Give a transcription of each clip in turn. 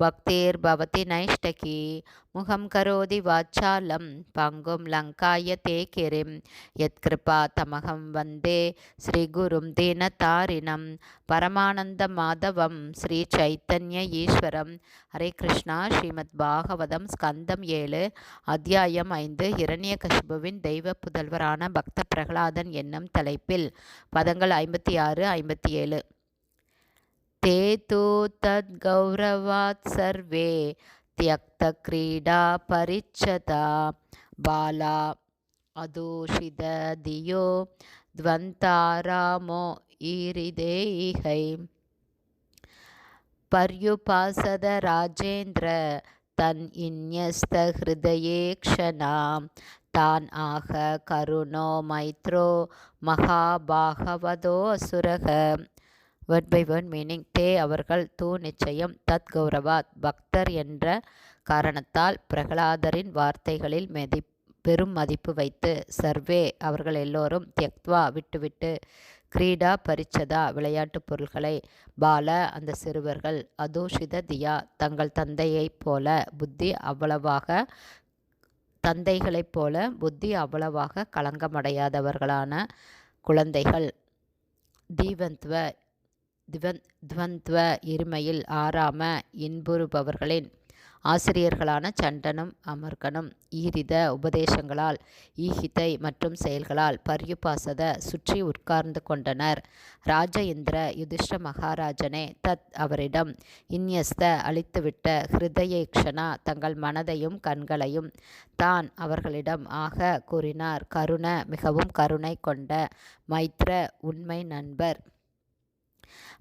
பக்திர்பவதி நைஷ்டகி முகம் கரோதி வாச்சாலம் பங்கும் லங்காய தே கிரிம் யத்கிருபா தமகம் வந்தே ஸ்ரீகுரும் தீனதாரிணம் பரமானந்த மாதவம் ஸ்ரீ சைத்தன்ய ஈஸ்வரம் ஹரே கிருஷ்ணா ஸ்ரீமத் பாகவதம் ஸ்கந்தம் ஏழு அத்தியாயம் ஐந்து இரண்ய கஷ்புவின் தெய்வ புதல்வரான பக்த பிரகலாதன் என்னும் தலைப்பில் பதங்கள் ஐம்பத்தி ஆறு ஐம்பத்தி ஏழு. ते तु तद्गौरवात् सर्वे त्यक्तक्रीडा परिच्छता बाला अदूषितधियो द्वन्तारामो ईरिदेहै पर्युपासदराजेन्द्र तन् इन्यस्तहृदये क्षणां तान् आह करुणो मैत्रो महाबाहवदोऽसुरः வேர்ட் பை வேர்ட் மீனிங் தே அவர்கள் தூ நிச்சயம் தத் கௌரவாத் பக்தர் என்ற காரணத்தால் பிரகலாதரின் வார்த்தைகளில் மெதி பெரும் மதிப்பு வைத்து சர்வே அவர்கள் எல்லோரும் தியக்த்வா விட்டுவிட்டு கிரீடா பரிச்சதா விளையாட்டுப் பொருள்களை பால அந்த சிறுவர்கள் அதூஷித தியா தங்கள் தந்தையைப் போல புத்தி அவ்வளவாக தந்தைகளைப் போல புத்தி அவ்வளவாக களங்கமடையாதவர்களான குழந்தைகள். தீவந்த்வ திவந் துவந்த்வ இருமையில் ஆறாம இன்புறுபவர்களின். ஆசிரியர்களான சண்டனும் அமர்கனும் ஈரித உபதேசங்களால் ஈகிதை மற்றும் செயல்களால் பர்யுபாசத சுற்றி உட்கார்ந்து கொண்டனர். ராஜ இந்திர யுதிஷ்ட மகாராஜனே தத் அவரிடம் இன்யஸ்த அளித்துவிட்ட ஹிருதயேக்ஷனா தங்கள் மனதையும் கண்களையும் தான் அவர்களிடம் ஆக கூறினார். கருண மிகவும் கருணை கொண்ட மைத்ர உண்மை நண்பர்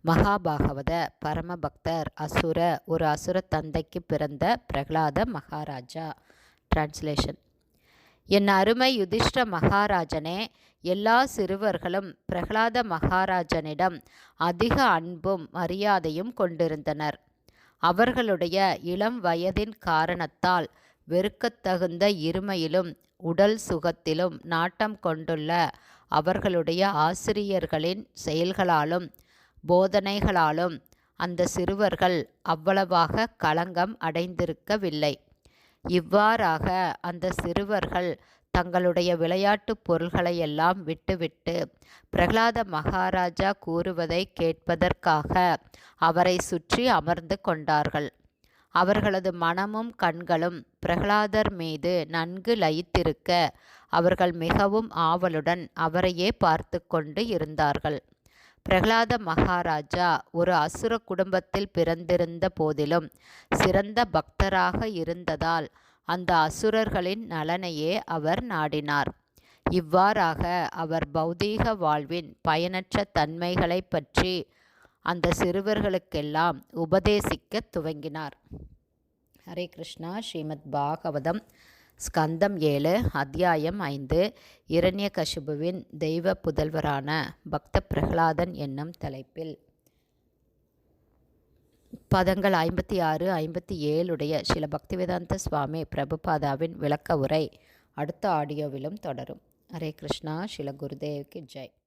மகாபாகவத பரமபக்தர் அசுர ஒரு அசுர தந்தைக்கு பிறந்த பிரகலாத மகாராஜா. டிரான்ஸ்லேஷன் என் அருமை யுதிஷ்ட மகாராஜனே எல்லா சிறுவர்களும் பிரகலாத மகாராஜனிடம் அதிக அன்பும் மரியாதையும் கொண்டிருந்தனர். அவர்களுடைய இளம் வயதின் காரணத்தால் வெறுக்கத்தகுந்த இருமையிலும் உடல் சுகத்திலும் நாட்டம் கொண்டுள்ள அவர்களுடைய ஆசிரியர்களின் செயல்களாலும் போதனைகளாலும் அந்த சிறுவர்கள் அவ்வளவாக களங்கம் அடைந்திருக்கவில்லை. இவ்வாறாக அந்த சிறுவர்கள் தங்களுடைய விளையாட்டுப் பொருள்களையெல்லாம் விட்டுவிட்டு பிரகலாத மகாராஜா கூறுவதை கேட்பதற்காக அவரை சுற்றி அமர்ந்து கொண்டார்கள். அவர்களது மனமும் கண்களும் பிரகலாதர் மீது நன்கு லயித்திருக்க அவர்கள் மிகவும் ஆவலுடன் அவரையே பார்த்து கொண்டு இருந்தார்கள். பிரகலாத மகாராஜா ஒரு அசுர குடும்பத்தில் பிறந்திருந்த போதிலும் சிறந்த பக்தராக இருந்ததால் அந்த அசுரர்களின் நலனையே அவர் நாடினார். இவ்வாறாக அவர் பௌதீக வாழ்வின் பயனற்ற தன்மைகளை பற்றி அந்த சிறுவர்களுக்கெல்லாம் உபதேசிக்க துவங்கினார். ஹரே கிருஷ்ணா. ஸ்ரீமத் பாகவதம். ஸ்கந்தம் ஏழு அத்தியாயம் ஐந்து இரண்ய கசுபுவின் தெய்வ புதல்வரான பக்த பிரகலாதன் என்னும் தலைப்பில். பதங்கள் ஐம்பத்தி ஆறு ஐம்பத்தி ஏழுடைய சில பக்திவேதாந்த சுவாமி பிரபுபாதாவின் விளக்க உரை அடுத்த ஆடியோவிலும் தொடரும். ஹரே கிருஷ்ணா சில குருதேவ்க்கு ஜெய்.